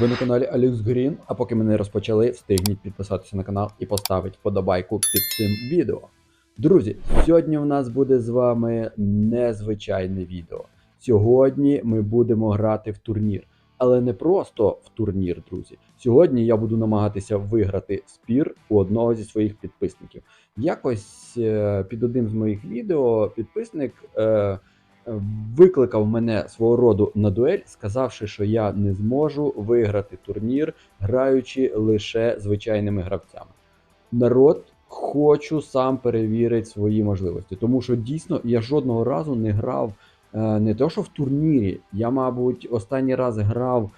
Ви на каналі Алюкс Грін, а поки ми не розпочали, встигніть підписатися на канал і поставити вподобайку під цим відео. Друзі, сьогодні в нас буде з вами незвичайне відео. Сьогодні ми будемо грати в турнір. Але не просто в турнір, друзі. Сьогодні я буду намагатися виграти спір у одного зі своїх підписників. Якось е, під одним з моїх відео підписник е, викликав мене свого роду на дуель, сказавши, що я не зможу виграти турнір, граючи лише звичайними гравцями. Народ, хочу сам перевірити свої можливості, тому що дійсно я жодного разу не грав е, не то, що в турнірі. Я, мабуть, останній раз грав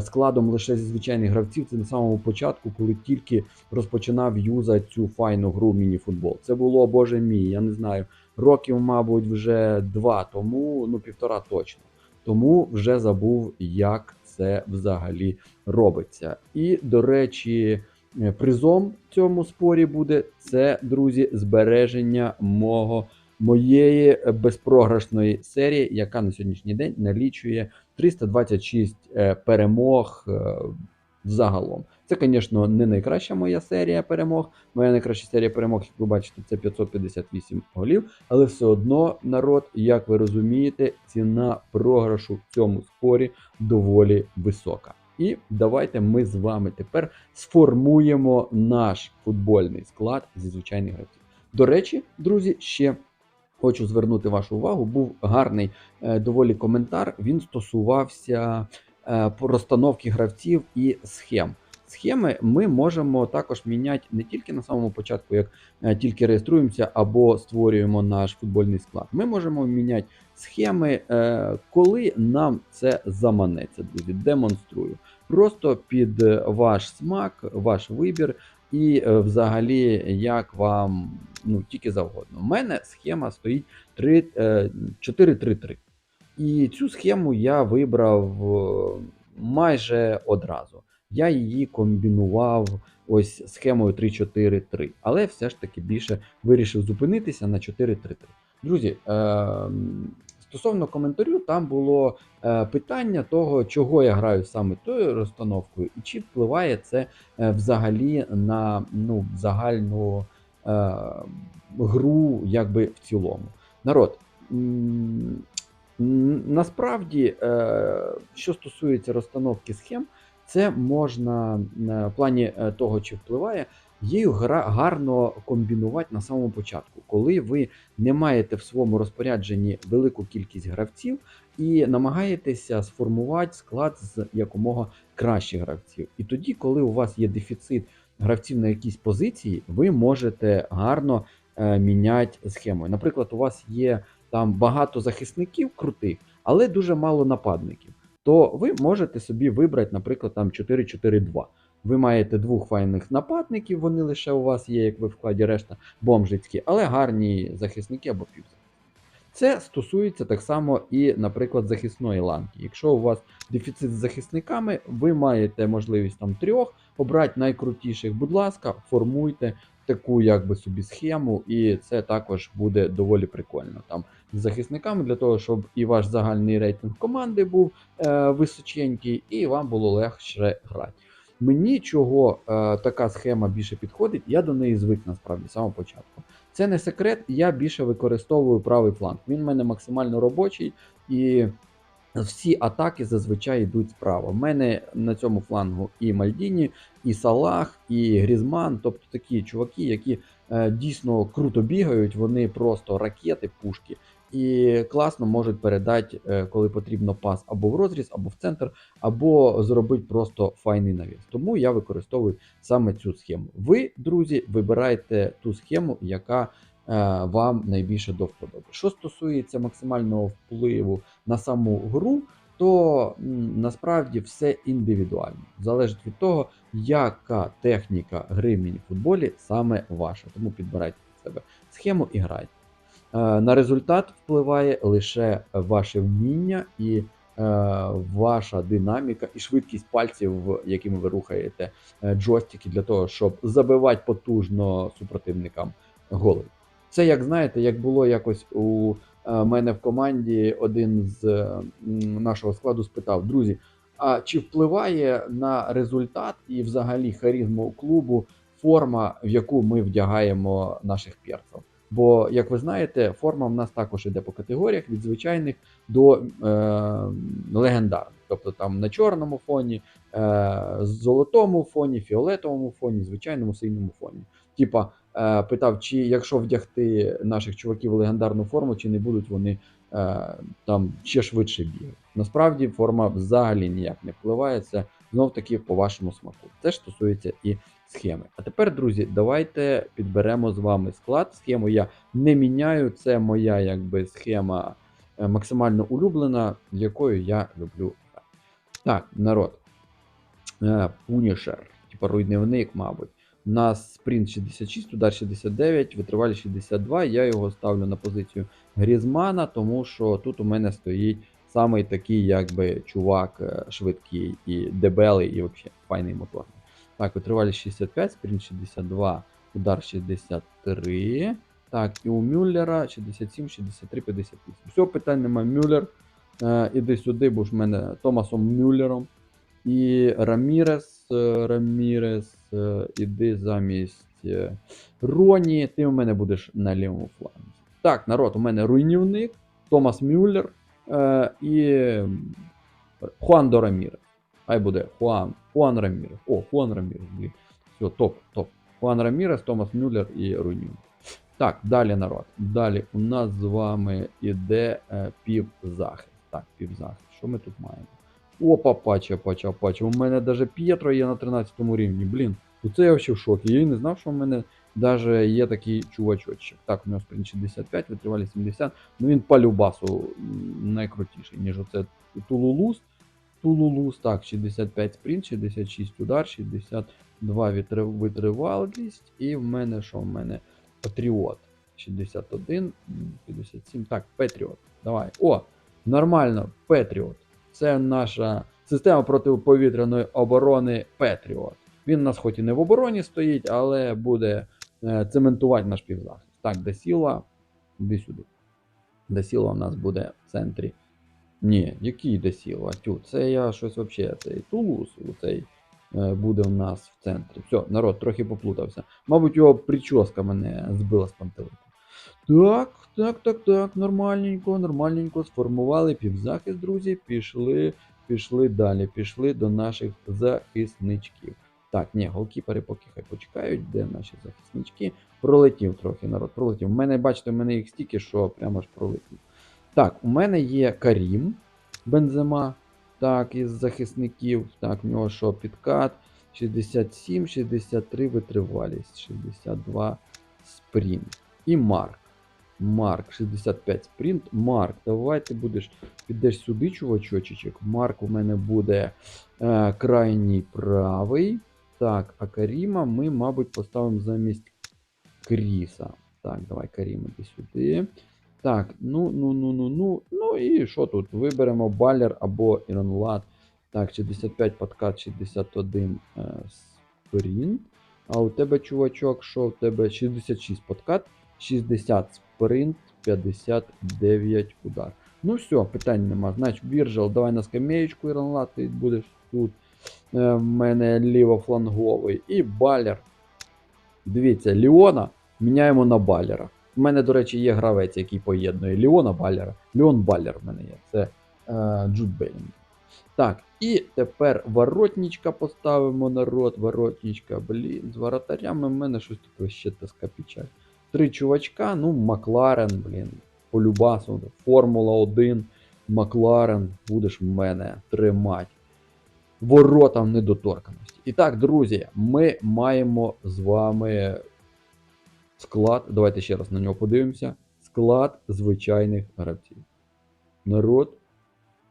складом лише зі звичайних гравців. Це на самому початку, коли тільки розпочинав юзати цю файну гру міні-футбол. Це було, боже мій, я не знаю, років, мабуть, вже два тому, ну півтора точно. Тому вже забув, як це взагалі робиться. І, до речі, е, призом в цьому спорі буде це, друзі, збереження мого моєї безпрограшної серії, яка на сьогоднішній день налічує 326 е, перемог е, загалом. Це, звісно, не найкраща моя серія перемог. Моя найкраща серія перемог, як ви бачите, це 558 голів. Але все одно, народ, як ви розумієте, ціна програшу в цьому спорі доволі висока. І давайте ми з вами тепер сформуємо наш футбольний склад зі звичайних гравців. До речі, друзі, ще хочу звернути вашу увагу. Був гарний е, доволі коментар. Він стосувався е, розстановки гравців і схем. Схеми ми можемо також міняти не тільки на самому початку, як е, тільки реєструємося або створюємо наш футбольний склад. Ми можемо міняти схеми, коли нам це заманеться. Демонструю. Просто під ваш смак, ваш вибір, і е, взагалі як вам ну, тільки завгодно. У мене схема стоїть 3, е, 4-3-3. І цю схему я вибрав е, майже одразу. Я її комбінував ось схемою 3-4-3, але все ж таки більше вирішив зупинитися на 4-3-3. Друзі, е, стосовно коментарю, там було е, питання того, чого я граю саме тою розстановкою, і чи впливає це е, взагалі на ну, загальну е, гру, якби в цілому. Народ. Насправді, е, що стосується розстановки схем, це можна в плані того, чи впливає, її гарно комбінувати на самому початку, коли ви не маєте в своєму розпорядженні велику кількість гравців і намагаєтеся сформувати склад з якомога кращих гравців. І тоді, коли у вас є дефіцит гравців на якійсь позиції, ви можете гарно е, міняти схему. Наприклад, у вас є там багато захисників крутих, але дуже мало нападників то ви можете собі вибрати, наприклад, там 4-4-2. Ви маєте двох файних нападників, вони лише у вас є, як ви в складі решта бомжицькі, але гарні захисники або півзахисники. Це стосується так само і, наприклад, захисної ланки. Якщо у вас дефіцит з захисниками, ви маєте можливість там трьох обрати найкрутіших, будь ласка, формуйте таку якби собі схему, і це також буде доволі прикольно. Там з захисниками для того, щоб і ваш загальний рейтинг команди був е, височенький, і вам було легше грати. Мені чого е, така схема більше підходить, я до неї звик насправді з самого початку. Це не секрет, я більше використовую правий фланг. Він в мене максимально робочий і. Всі атаки зазвичай йдуть справа. У мене на цьому флангу і Мальдіні, і Салах, і Грізман, тобто такі чуваки, які е, дійсно круто бігають, вони просто ракети, пушки, і класно можуть передати, е, коли потрібно пас або в розріз, або в центр, або зробити просто файний навіс. Тому я використовую саме цю схему. Ви, друзі, вибираєте ту схему, яка е, вам найбільше до вподоби. Що стосується максимального впливу на саму гру, то насправді все індивідуально. Залежить від того, яка техніка гри в міні-футболі саме ваша. Тому підбирайте себе схему і грайте. Е, На результат впливає лише ваше вміння і е, ваша динаміка і швидкість пальців, якими ви рухаєте е, джойстики для того, щоб забивати потужно супротивникам голи. Це, як знаєте, як було якось у мене в команді, один з нашого складу спитав: друзі, А чи впливає на результат і взагалі харизму клубу форма, в яку ми вдягаємо наших перців? Бо, як ви знаєте, форма в нас також іде по категоріях від звичайних до е, легендарних. Тобто там на чорному фоні, е, золотому фоні, фіолетовому фоні, звичайному синьому фоні. Типа е, питав, чи якщо вдягти наших чуваків в легендарну форму, чи не будуть вони е, там ще швидше бігати. Насправді форма взагалі ніяк не впливає. Це знов таки по вашому смаку. Це ж стосується і схеми. А тепер, друзі, давайте підберемо з вами склад. Схему я не міняю. Це моя якби схема е, максимально улюблена, якою я люблю. Так, народ. Е, Пунішер, типа руйнівник, мабуть. У нас спринт 66, удар 69, витривалість 62. Я його ставлю на позицію Грізмана, тому що тут у мене стоїть самий такий, якби чувак е, швидкий і дебелий, і взагалі файний моторний. Так, витривалість 65, спринт 62, удар 63. Так, і у Мюллера 67, 63, 58. Все, питань нема. Мюллер. Е, іди сюди, бо ж в мене Томасом Мюллером. І Рамірес, е, Рамірес, е, іди замість е, Роні, ти у мене будеш на лівому фланзі. Так, народ, у мене руйнівник, Томас Мюллер е, і Хуан до. Хай буде Хуан, Хуан Рамірес. О, Хуан Рамірес. Все, топ, топ. Хуан Рамірес, Томас Мюллер і руйнівник. Так, далі народ. Далі у нас з вами іде е, півзахист. Так, півзахист. Що ми тут маємо? Опа, пача, пача, пача. У мене навіть П'єтро є на 13 рівні. Блін, оце я взагалі в шокі. Я і не знав, що в мене навіть є такий чувачочок. Так, у нього спринт 65, витривалість 70. Ну він по любасу найкрутіший, ніж оце Тулулус. Тулулус, так, 65 спринт, 66 удар, 62 витри- витривалість. І в мене що в мене? Патріот. 61, 57. Так, Петріот. Давай. О, нормально, Петріот. Це наша система протиповітряної оборони Петріот. Він у нас хоч і не в обороні стоїть, але буде цементувати наш півзахист. Так, Десіла, іди сюди. Десіла у нас буде в центрі. Ні, який Десіла? Тю, це я щось взагалі, цей Тулус, цей е, буде у нас в центрі. Все, народ трохи поплутався. Мабуть, його прическа мене збила з пантелику. Так, так, так, так, нормальненько, нормальненько сформували півзахист, друзі. Пішли, пішли далі, пішли до наших захисничків. Так, ні, голкіпери поки хай почекають, де наші захиснички. Пролетів трохи народ, пролетів. У мене, бачите, у мене їх стільки, що прямо ж пролетів. Так, у мене є Карім Бензема. Так, із захисників. Так, в нього що підкат. 67, 63 витривалість, 62 спринт. І Марк. Марк, 65 спринт. Марк, давай ти будеш. Підеш сюди, чувачочечок. Марк у мене буде е, крайній правий. Так, а Каріма ми, мабуть, поставимо замість Кріса. Так, давай, Карім, іди сюди. Так, ну, ну, ну, ну, ну. Ну і що тут? Виберемо Балер або Іронлад. Так, 65 подкат, 61 е, спринт. А у тебе, чувачок, що в тебе 66 подкат, 60 спринт, 59 удар. Ну все, питань нема. Значить, Віржал, давай на скамеєчку Іронлад, ти будеш тут. Е, в мене лівофланговий. І Балер. Дивіться, Ліона міняємо на Балера. У мене, до речі, є гравець, який поєднує Ліона Балера. Ліон Балер в мене є. Це е, Джуд Белінг. Так, і тепер воротничка поставимо народ. Воротничка, блін, з воротарями в мене щось таке ще тоска печаль. Три чувачка, ну, Макларен, блін, по любасу, Формула 1, Макларен, будеш в мене тримати. Воротам недоторканості. І так, друзі, ми маємо з вами склад. Давайте ще раз на нього подивимося. Склад звичайних гравців. Народ.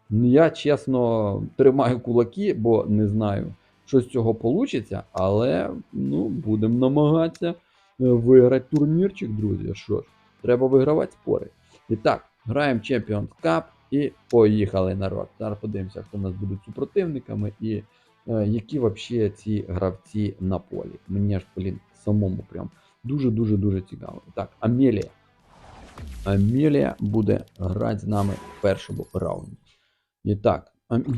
Я чесно тримаю кулаки, бо не знаю, що з цього вийде, але ну, будемо намагатися е, виграти турнірчик, друзі. Що ж, треба вигравати спори. І так, граємо Champions Cup і поїхали народ. Зараз подивимося, хто у нас будуть супротивниками і е, які взагалі ці гравці на полі. Мені аж, блін, самому прям дуже-дуже-дуже цікаво. Так, Амелія. Амелія буде грати з нами в першому раунді. І так,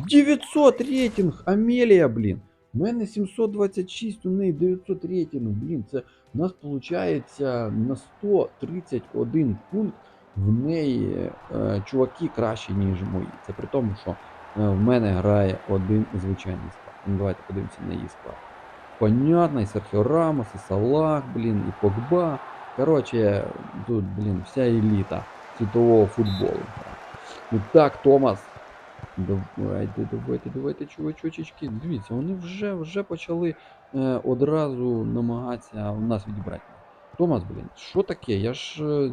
900 рейтинг, Амелія, блін. У мене 726, у неї 900 рейтинг, блін. Це у нас виходить на 131 пункт. В неї е, чуваки кращі, ніж мої. Це при тому, що е, в мене грає один звичайний склад. Ну, давайте подивимося на її склад. Понятно, і Серхіо Рамос, і Салах, блін, і Погба. Коротше, тут, блін, вся еліта світового футболу. Ну так, Томас. Давайте, давайте, давайте, чувачочечки. Дивіться, вони вже, вже почали е, одразу намагатися в нас відібрати. Томас, блін, що таке? Я ж е,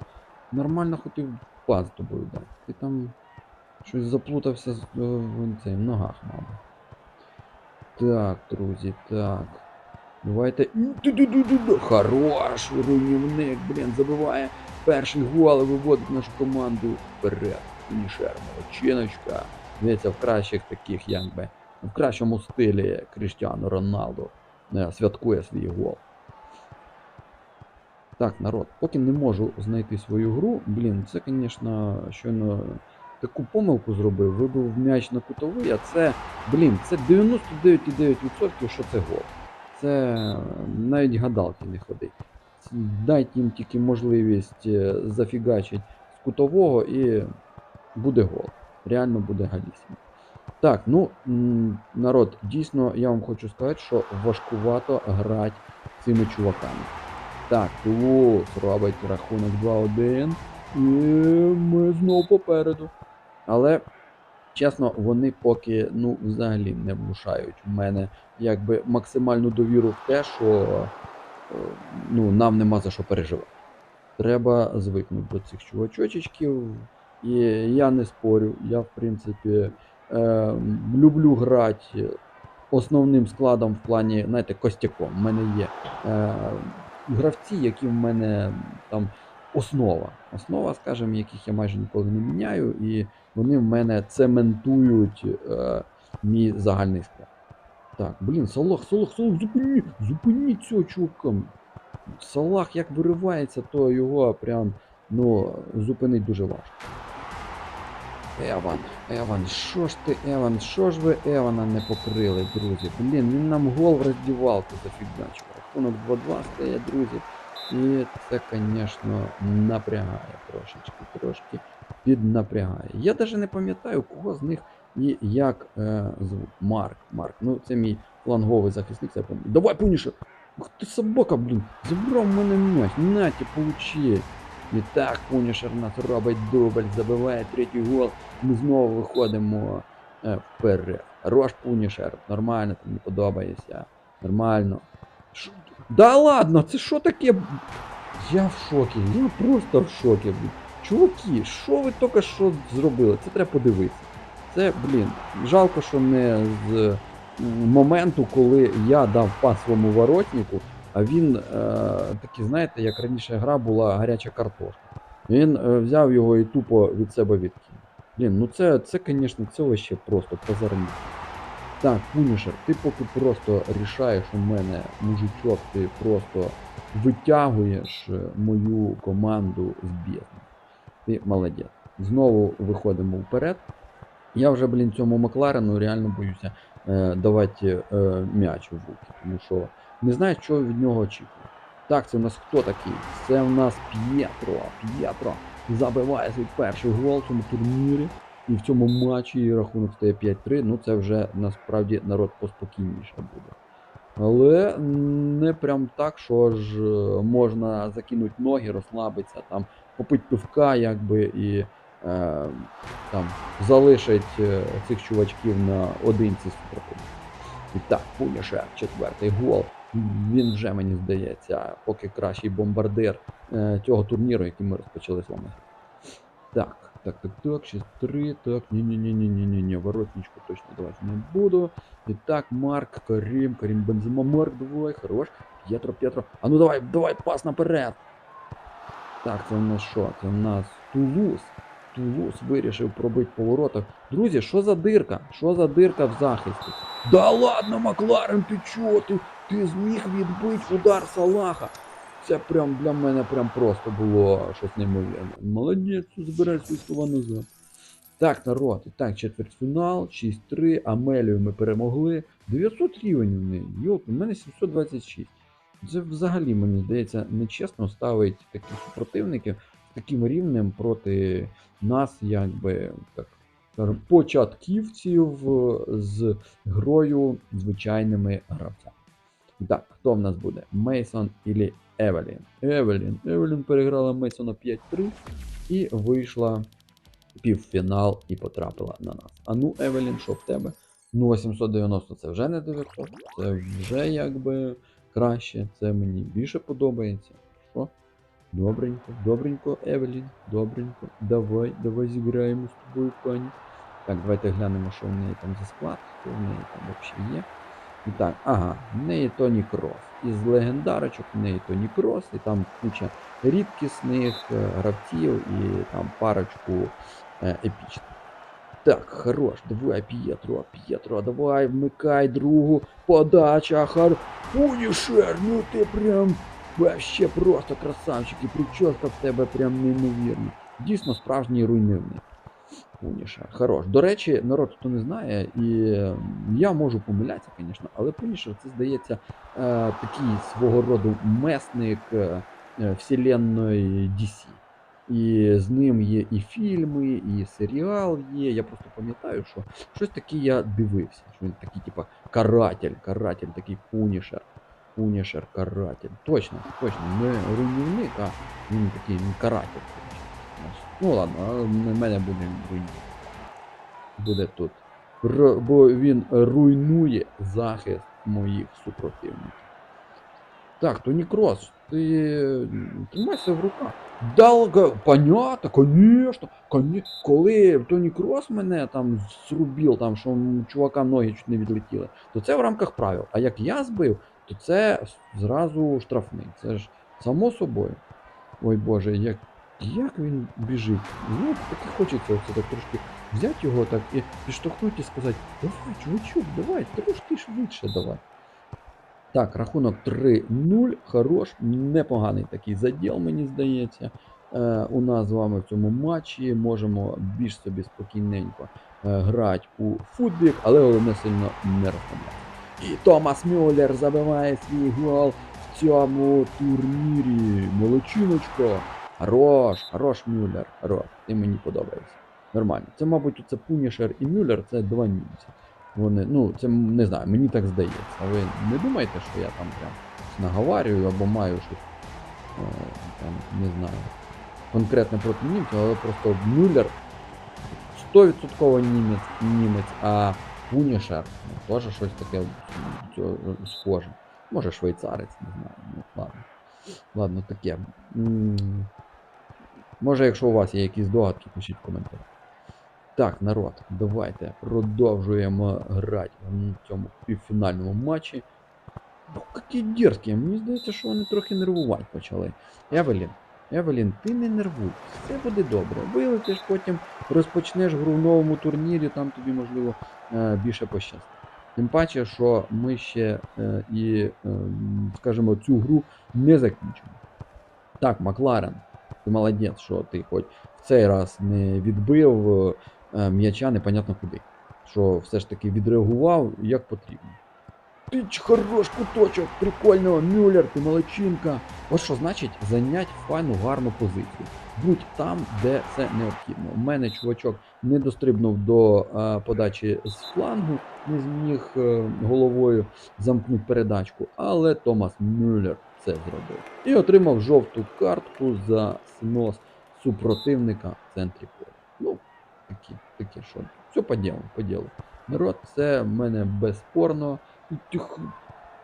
нормально хотів пас тобою дати. Ти там щось заплутався з- е, цей, в ногах, мабуть. Так, друзі, так. Давайте. Хорош, руйнівник, блін, забиває перший гол і виводить нашу команду вперед. Фінішер, молодчиночка. Здається, в кращих таких, якби, в кращому стилі Кріштіану Роналду е, святкує свій гол. Так, народ, поки не можу знайти свою гру, блін, це, звісно, щойно таку помилку зробив, вибив м'яч на кутовий, а це, блін, це 99,9% що це гол. Це навіть гадалки не ходить. Дайте їм тільки можливість е, зафігачити з кутового і буде гол. Реально буде галісім. Так, ну народ, дійсно, я вам хочу сказати, що важкувато грати цими чуваками. Так, Тулус робить рахунок 2-1. І ми знову попереду. Але, чесно, вони поки ну, взагалі не внушають в мене якби максимальну довіру в те, що е, ну, нам нема за що переживати. Треба звикнути до цих чувачочечків. І я не спорю, я в принципі е, люблю грати основним складом в плані, знаєте, костяком. У мене є е, гравці, які в мене там основа. Основа, скажімо, яких я майже ніколи не міняю, і вони в мене цементують е, мій загальний склад. Так, блін, Салах, Салах, Салах, зупиніть, зупиніть цього чувака. Салах як виривається, то його прям ну, зупинить дуже важко. Еван, Еван, що ж ти, Еван, що ж ви Евана не покрили, друзі? Блін, він нам гол в роздівалку зафігачив. Рахунок 2-2 стає, друзі. І це, звісно, напрягає трошечки, трошки піднапрягає. Я навіть не пам'ятаю, кого з них і як е, звуть. Марк, Марк. Ну, це мій фланговий захисник, це пам'ятаю. Давай, Пуніше! Ух ти собака, блін! Забрав мене м'яч. Наті, получи. І так, Пунішер нас робить дубль, забиває третій гол. Ми знову виходимо е, вперед. Рош Пунішер, нормально, ти мені подобаєшся. Нормально. Шо? Да ладно, це що таке? Я в шокі, я просто в шокі. Чуваки, що ви тільки що зробили? Це треба подивитися. Це, блін, жалко, що не з моменту, коли я дав пас своєму воротнику, а він е, такий, знаєте, як раніше гра була гаряча картошка. Він е, взяв його і тупо від себе відкинув. Блін, ну це, це, звісно, це вообще просто позарні. Так, Пунішер, ти поки просто рішаєш у мене, мужичок, ти просто витягуєш е, мою команду з бездни. Ти молодець. Знову виходимо вперед. Я вже, блін, цьому Макларену реально боюся е, давати е, м'яч у руки, тому що не знаю, що від нього очікувати. Так, це у нас хто такий? Це у нас П'єтро. П'єтро забиває свій перший гол в цьому турнірі. І в цьому матчі рахунок стає 5-3. Ну це вже насправді народ поспокійніше буде. Але не прям так, що ж е, можна закинути ноги, розслабитися, там, попити пивка, якби, і е, там, залишить е, цих чувачків на одинці супротивника. І так, Пунішер, четвертий гол. Він вже, мені здається, поки кращий бомбардир е, цього турніру, який ми розпочали з вами. Так, так, так, так, 6-3, так, ні-ні-ні-ні-ні-ні, воротничку точно давати не буду. І так, Марк, Карім, Карім Бензема, Марк, давай, хорош. П'єтро, П'єтро. А ну давай, давай, пас наперед. Так, це у нас що? Це у нас Тулус. Тулус вирішив пробити по воротах. Друзі, що за дирка? Що за дирка в захисті? Да ладно, Макларен, ти чого? Ти, ти зміг відбити удар Салаха. Це прям для мене прям просто було щось неймовірне. Молодець, збирай свої слова назад. Так, народ, і так, четвертьфінал, 6-3, Амелію ми перемогли. 900 рівень у неї. Йоп, у мене 726. Це взагалі, мені здається, нечесно ставить таких супротивників таким рівнем проти нас, якби так початківців з грою звичайними гравцями. Так, хто в нас буде? Мейсон ілі Евелін? Евелін. Евелін переграла Мейсона 5-3 і вийшла півфінал і потрапила на нас. А ну, Евелін, що в тебе? Ну, 890 це вже не 900, це вже якби краще, це мені більше подобається. Що? Добренько, добренько, Евелін, добренько. Давай, давай зіграємо з тобою, пані. Так, давайте глянемо, що в неї там за склад, що в неї там взагалі є. І так, ага, в неї Крос. Із легендарочок в Крос, і там куча рідкісних е, гравців і там парочку е, епічних. Так, хорош, давай, П'єтро, П'єтро, давай, вмикай другу, подача, хар... Пунішер, ну ти прям вообще просто красавчик, і прическа в тебе прям неймовірна. Дійсно справжній руйнівник. Пунішер, хорош. До речі, народ, хто не знає, і я можу помилятися, звісно, але Пунішер це здається е, такий свого роду месник е, е, вселенної DC. І з ним є і фільми, і серіал є. Я просто пам'ятаю, що щось таке я дивився. Що він такий, типа, каратель, каратель, такий пунішер. Пунішер, каратель. Точно, точно, не руйнівник, а він такий каратель. Ну ладно, а в мене буде. Буде тут. Р- бо він руйнує захист моїх супротивників. Так, Тоні Кросс, ти тримайся в руках. Долго, понятно, конечно, коні... коли Тоні Кросс мене там зрубив, там, що чувака ноги чуть не відлетіли, то це в рамках правил. А як я збив, то це зразу штрафний. Це ж само собою. Ой Боже, як, як він біжить. Ну, так і хочеться оце так трошки взяти його так і підштовхнути і сказати, давай, чувачок, давай, трошки швидше давай. Так, рахунок 3-0. Хорош, непоганий такий заділ, мені здається. Е, у нас з вами в цьому матчі можемо більш собі спокійненько е, грати у футбік, але головне сильно не розслаблятися. І Томас Мюллер забиває свій гол в цьому турнірі. Молодчиночко. Хорош, хорош Мюллер. Хорош. Ти мені подобається. Нормально. Це, мабуть, це Пунішер і Мюллер це два німці. Вони, ну, це не знаю, мені так здається. А ви не думаєте, що я там прям наговарюю або маю щось е, там, не знаю, конкретне проти німців, але просто Мюллер 100% німець, німець, а Пунішер ну, теж щось таке цього, схоже. Може швейцарець, не знаю. Ну, ладно. Ладно, таке. Може, якщо у вас є якісь догадки, пишіть в коментарях. Так, народ, давайте продовжуємо грати в цьому півфінальному матчі. Ну, які дерзкі, мені здається, що вони трохи нервувати почали. Евелін, Евелін, ти не нервуй, все буде добре. Вилетиш, потім розпочнеш гру в новому турнірі, там тобі, можливо, е, більше пощастить. Тим паче, що ми ще е, і, е, скажімо, цю гру не закінчимо. Так, Макларен, ти молодець, що ти хоч в цей раз не відбив е, м'яча непонятно куди. Що все ж таки відреагував як потрібно. Ти ч хорош куточок, прикольного, Мюллер, ти молодчинка. Ось що значить зайняти файну гарну позицію. Будь там, де це необхідно. У мене чувачок не дострибнув до е, подачі з флангу, не зміг е, головою замкнути передачку, але Томас Мюллер це зробив. І отримав жовту картку за снос супротивника в центрі поля. Ну, такі, такі що. Все по ділу, по. Народ, це в мене безспорно. І тих-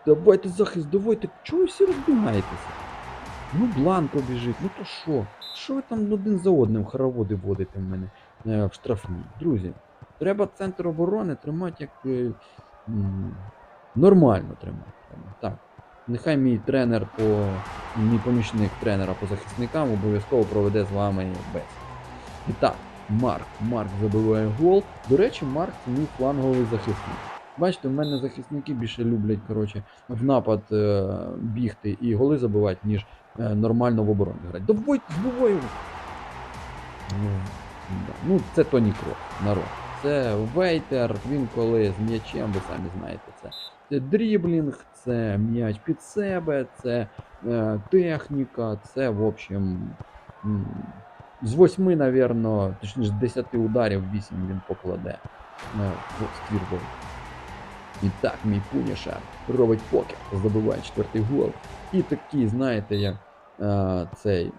Давайте захист, давайте. Чого ви всі розбігаєтеся? Ну, Бланко біжить, ну то що? Що ви там один за одним хороводи водите в мене е, в штрафні? Друзі, треба центр оборони тримати як е, нормально тримати. Так. Нехай мій тренер по мій помічник тренера по захисникам обов'язково проведе з вами бесіду. І так, Марк. Марк забиває гол. До речі, Марк це мій фланговий захисник. Бачите, в мене захисники більше люблять коротше, в напад е, бігти і голи забивати, ніж е, нормально в обороні грати. Давай, збивай його! Ну, Ну, це Тоні Крос, народ. Це вейтер, він коли з м'ячем, ви самі знаєте це. Це дріблінг, це м'яч під себе, це е, техніка, це, в общем, з восьми, навірно, точніше, з 10 ударів 8 він покладе е, в ствір. І так, мій пунішер робить покер, забиває четвертий гол. І такий, знаєте, як е, цей.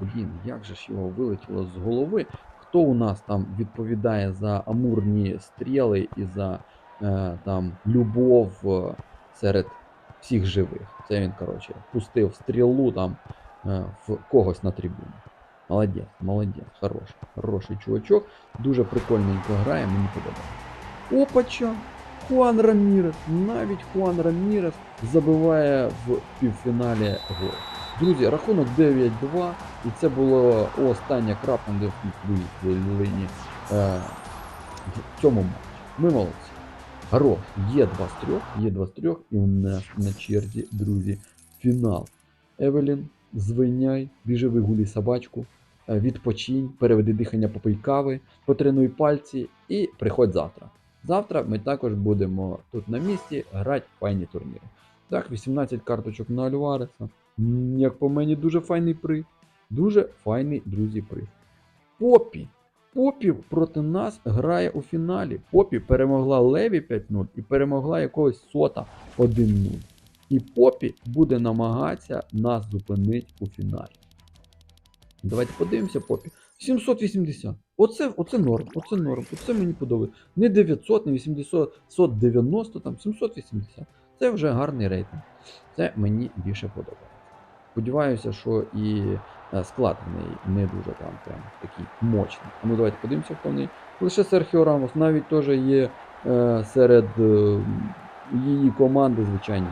Блін, як же ж його вилетіло з голови. Хто у нас там відповідає за амурні стріли і за там любов е, серед всіх живих? Це він, коротше, пустив стрілу там е, в когось на трибуні. Молодець, молодець, хороший, хороший чувачок. Дуже прикольненько грає, мені подобається. Опача! Хуан Рамірес. Навіть Хуан Рамірес забиває в півфіналі гол. Друзі, рахунок 9-2, і це було остання крапка на хвилині е, в цьому матчі. Ми молодці. Хорош, є 2 з 3, є 2 з 3, і у нас на черзі, друзі, фінал. Евелін, звиняй, біжи вигулі собачку, е, відпочинь, переведи дихання попий кави, потренуй пальці і приходь завтра. Завтра ми також будемо тут на місці грати файні турніри. Так, 18 карточок на Альвареса. Як по мені, дуже файний приз. Дуже файний, друзі, приз. Попі. Попі проти нас грає у фіналі. Попі перемогла Леві 5-0 і перемогла якогось сота 1-0. І Попі буде намагатися нас зупинити у фіналі. Давайте подивимося, Попі. 780. Оце, оце норм, оце норм, оце мені подобається. Не 900, не 890, там 780. Це вже гарний рейтинг. Це мені більше подобається. Сподіваюся, що і е, склад в неї не дуже там прям такий мощний. Ну давайте подивимося, хто в неї. Лише Серхіо Рамос навіть теж є е, серед е, її команди звичайні.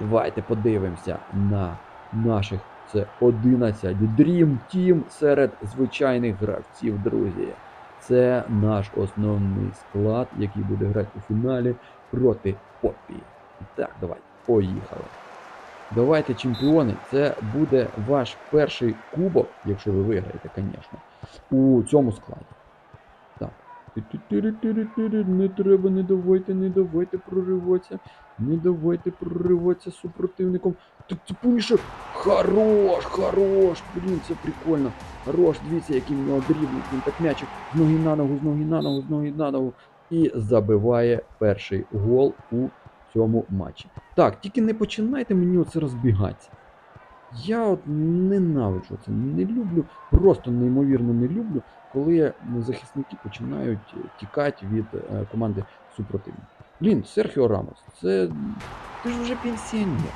Давайте подивимося на наших. Це 11 Dream Team серед звичайних гравців, друзі. Це наш основний склад, який буде грати у фіналі проти Поппі. Так, давайте, поїхали. Давайте, чемпіони, це буде ваш перший кубок, якщо ви виграєте, звісно, у цьому складі. Так. Не треба, не давайте, не давайте прориватися. Не давайте прориватися супротивником. Так пунішер. Хорош, хорош. Блін, це прикольно. Хорош, дивіться, який в нього дрібний. Він так м'ячик з ноги на ногу, з ноги на ногу, з ноги на ногу. І забиває перший гол у цьому матчі. Так, тільки не починайте мені оце розбігатися. Я от ненавиджу це, не люблю, просто неймовірно не люблю, коли захисники починають е, тікати від е, команди супротивника. Блін, Серхіо Рамос, це ти ж вже пенсіонер.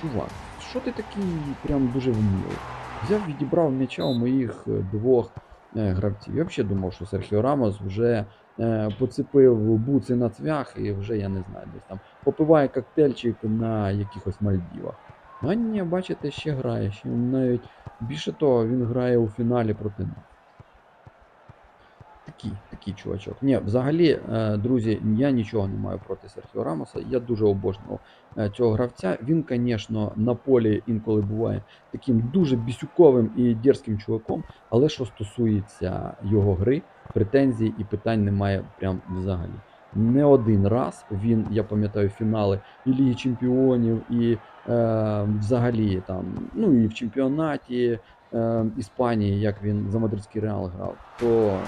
Чувак, що ти такий прям дуже вмілий? Взяв, відібрав м'яча у моїх е, двох гравців. Я взагалі думав, що Серхіо Рамос вже поцепив буци на цвях і вже, я не знаю, десь там попиває коктейльчик на якихось Мальдівах. А ні, бачите, ще грає. Ще навіть більше того, він грає у фіналі проти нас. Такий, такий чувачок. Ні, взагалі, е, друзі, я нічого не маю проти Серхіо Рамоса. Я дуже обожнював е, цього гравця. Він, звісно, на полі інколи буває таким дуже бісюковим і дерзким чуваком. Але що стосується його гри, претензій і питань немає прям взагалі. Не один раз він, я пам'ятаю, фінали і Ліги Чемпіонів, і е, взагалі там, ну і в чемпіонаті е, Іспанії, як він за мадридський реал грав, то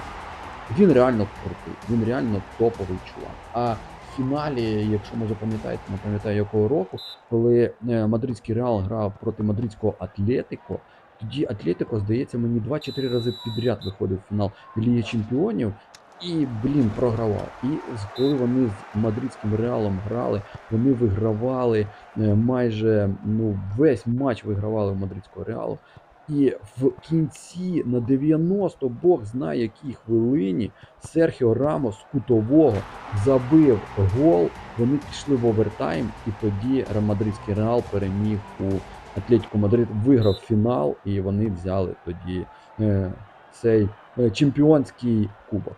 він реально крутий, він реально топовий чувак. А в фіналі, якщо може пам'ятаєте, не пам'ятаю якого року, коли е, мадридський реал грав проти мадридського Атлетико, тоді Атлетико, здається, мені 2-4 рази підряд виходив в фінал Ліги Чемпіонів. І, блін, програвав. І коли вони з мадридським реалом грали, вони вигравали е, майже ну, весь матч вигравали в мадридського реалу. І в кінці на 90 Бог знає якій хвилині Серхіо Рамос кутового забив гол. Вони пішли в овертайм, і тоді мадридський реал переміг у Атлетику Мадрид, виграв фінал, і вони взяли тоді е, цей е, чемпіонський кубок.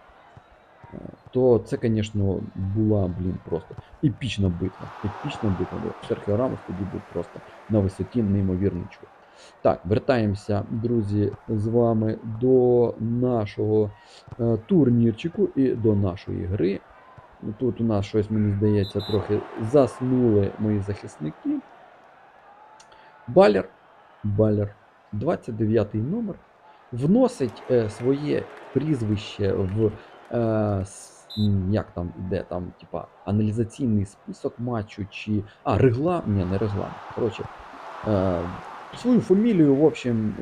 Е, То це, звісно, була, блін, просто епічна битва. Епічна битва. Серхіо Рамос тоді був просто на висоті неймовірний чувак. Так, вертаємося, друзі, з вами до нашого е, турнірчику і до нашої гри. Тут у нас щось, мені здається, трохи заснули мої захисники. Балер, Балер, 29 номер, вносить е, своє прізвище в е, як там іде там, типа, аналізаційний список матчу, чи. А, регламент. Ні, не регламент. Коротше, свою фамілію, в общем,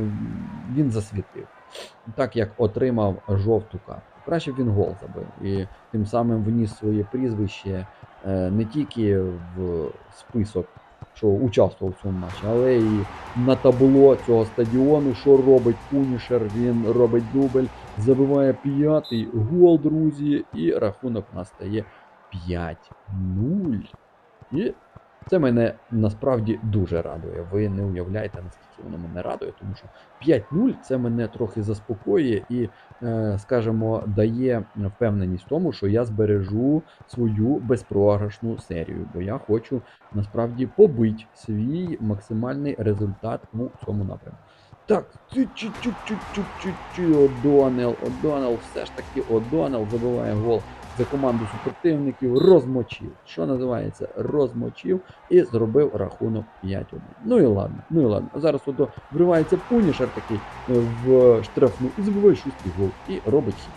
він засвітив. Так як отримав жовту карту. Краще він гол забив. І тим самим вніс своє прізвище е, не тільки в список, що участвував в цьому матчі, але і на табло цього стадіону, що робить Пунішер, він робить дубль, забиває п'ятий гол, друзі, і рахунок у нас стає 5-0. І це мене насправді дуже радує. Ви не уявляєте, наскільки воно мене радує, тому що 5-0 це мене трохи заспокоює і, е, скажімо, дає впевненість в тому, що я збережу свою безпрограшну серію, бо я хочу насправді побити свій максимальний результат у цьому напрямку. Так, Одонел, Одонел, все ж таки Одонел забиває гол за команду супротивників, розмочив. Що називається, розмочив і зробив рахунок 5-1. Ну і ладно, ну і ладно. Зараз ото вривається пунішер такий е, в штрафну і забиває шостий гол і робить хід.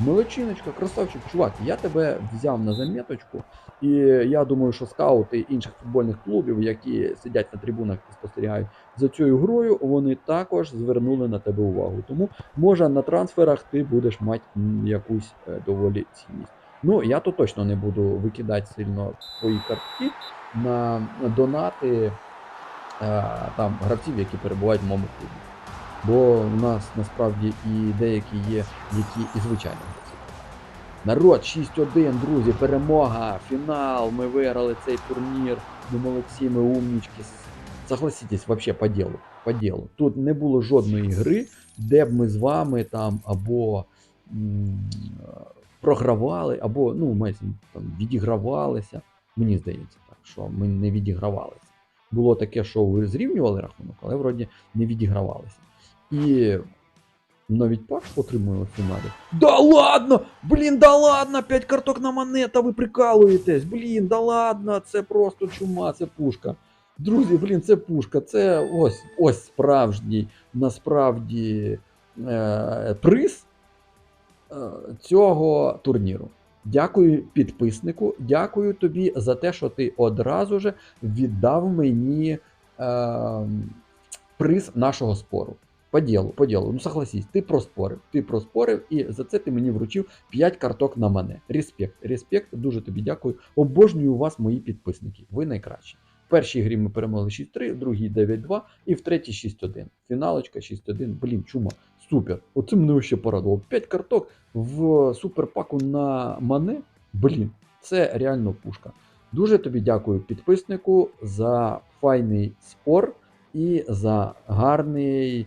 Молодчиночка, красавчик, чувак, я тебе взяв на заметочку, і я думаю, що скаути інших футбольних клубів, які сидять на трибунах і спостерігають за цією грою, вони також звернули на тебе увагу. Тому може на трансферах ти будеш мати якусь е, доволі цінність. Ну, я то точно не буду викидати сильно твої картки на донати е, там гравців, які перебувають в моєму клубі. Бо в нас насправді і деякі є, які і звичайно. Народ, 6-1, друзі, перемога, фінал. Ми виграли цей турнір. Ми молодці, ми умнічки. Согласитесь, вообще по ділу. По ділу. Тут не було жодної гри, де б ми з вами там або програвали, або ну, ми там відігравалися. Мені здається, так, що ми не відігравалися. Було таке, що ви зрівнювали рахунок, але вроді не відігравалися. І навіть пак отримує у фіналі. Да ладно! Блін, да ладно! 5 карток на монета, ви прикалуєтесь! Блін, да ладно, це просто чума, це пушка. Друзі, блін, це пушка, це ось ось справжній, насправді е, приз е, цього турніру. Дякую підписнику, дякую тобі за те, що ти одразу же віддав мені е, приз нашого спору. По ділу, по ділу. Ну согласись, ти проспорив. Ти проспорив, і за це ти мені вручив 5 карток на мене. Респект, респект, дуже тобі дякую. Обожнюю вас, мої підписники. Ви найкращі. В першій грі ми перемогли 6-3, в другій 9-2 і в третій 6-1. Фіналочка 6-1. Блін, чума. Супер. Оце мене ще порадувало. 5 карток в суперпаку на мане. Блін, це реально пушка. Дуже тобі дякую підписнику за файний спор і за гарний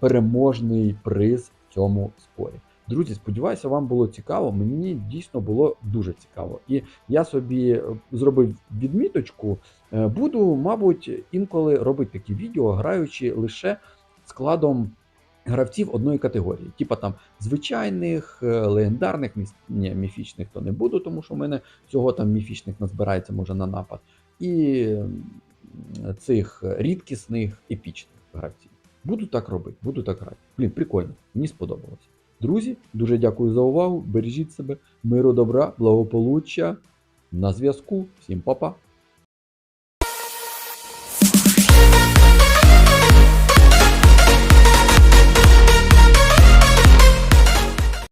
переможний приз в цьому спорі. Друзі, сподіваюся, вам було цікаво. Мені дійсно було дуже цікаво. І я собі е, зробив відміточку. Е, Буду, мабуть, інколи робити такі відео, граючи лише складом гравців одної категорії. Типа там звичайних, е, легендарних, міс- ні, міфічних то не буду, тому що в мене всього там міфічних назбирається може на напад. І цих рідкісних епічних гравців. Буду так робити, буду так грати. Блін, прикольно, мені сподобалося. Друзі, дуже дякую за увагу. Бережіть себе, миру, добра, благополуччя. На зв'язку. Всім па-па.